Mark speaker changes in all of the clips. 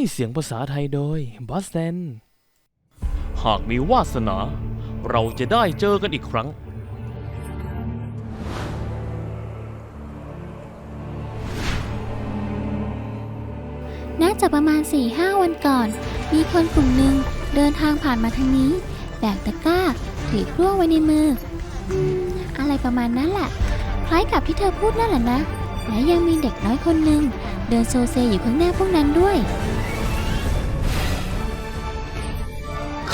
Speaker 1: ให้เสียงภาษาไทยโดยบอสเซนหากมีวาสนา เราจะได้เจอกันอีกครั้ง
Speaker 2: น่าจะประมาณ4ี่ห้าวันก่อน มีคนกลุ่มหนึ่งเดินทางผ่านมาทางนี้ แบกตะกร้า ถือกล้วงไว้ในมืออืมอะไรประมาณนั้นแหละ คล้ายกับที่เธอพูดนั่นแหละนะ และยังมีเด็กน้อยคนหนึ่งเดินโซเซอยู่ข้างหน้าพวกนั้นด้วย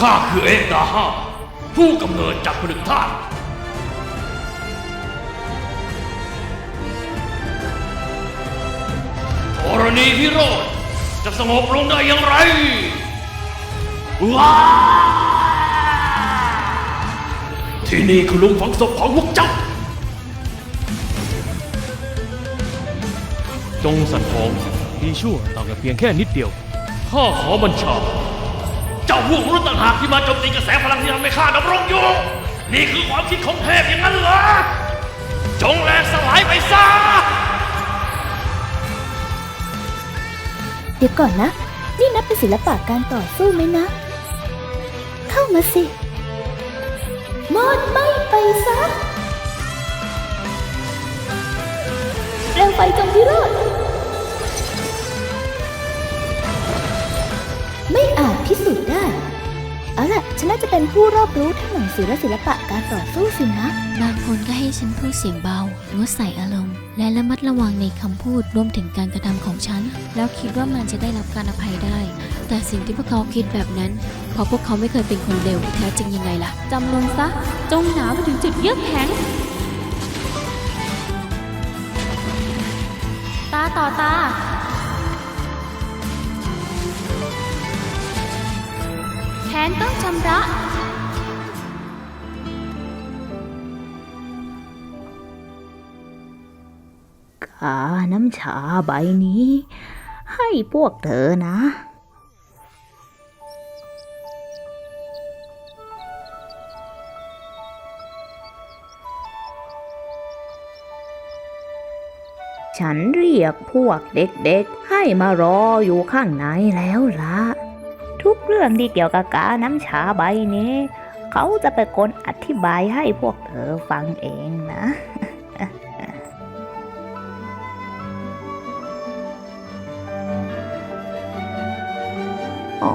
Speaker 3: ข้าคือเอกดาห้าผู้กำเนิดจากผลึกธาตุธรณีพิโรธจะสงบลงได้อย่างไรว้าที่นี่คือหลุมฝังศพของพวกเจ้า
Speaker 1: จงสันทองที่ชั่วต่างกันเพียงแค่นิดเดียว
Speaker 3: ข้าขอบัญชาเจ้าพวกมนุษย์ต่างหากที่มาโจมตีกระแสพลังที่ทำให้ข้าดำรงอยู่ นี่คือความคิดของเทพอย่างนั้นเหรอ จงแหลกสลายไปซะ
Speaker 4: เดี๋ยวก่อนนะ นี่นับเป็นศิลปะการต่อสู้ไหมนะ เข้ามาสิ มอดไม่ไปซะเร็วไปจงพิโรธ พิสูจน์ได้ เอาล่ะ ฉันน่าจะเป็นผู้รอบรู้ทั้งหนังสือและศิลปะการต่อสู้สินะ
Speaker 2: บางคนก็ให้ฉันพูดเสียงเบางดใส่อารมณ์ และระมัดระวังในคำพูดรวมถึงการกระทำของฉัน แล้วคิดว่ามันจะได้รับการอภัยได้ แต่สิ่งที่พวกเขาคิดแบบนั้น เพราะพวกเขาไม่เคยเป็นคนเลวที่แท้จริงยังไงล่ะจำลงซะ จงหนาวไปถึงจุดเยือกแข็ง ตาต่อตา ค้นต้องชำระ
Speaker 4: ขาน้ำชาใบนี้ ให้พวกเธอนะฉันเรียกพวกเด็กๆ ให้มารออยู่ข้างในแล้วล่ะ ทุกเรื่องที่เกี่ยวกับกาน้ำชาใบนี้ เขาจะเป็นคนอธิบายให้พวกเธอฟังเองนะโอ้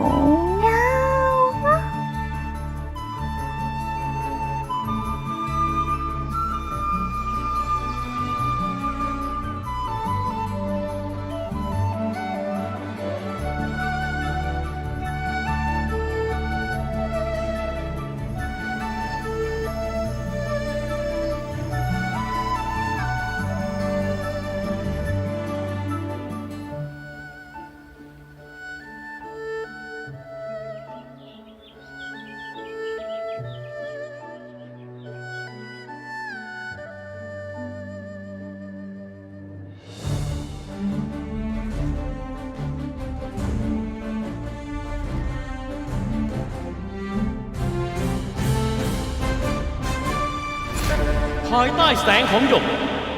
Speaker 1: ภายใต้แสงของหยก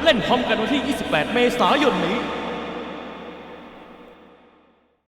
Speaker 1: เล่นพร้อมกันวันที่ 28 เมษายนนี้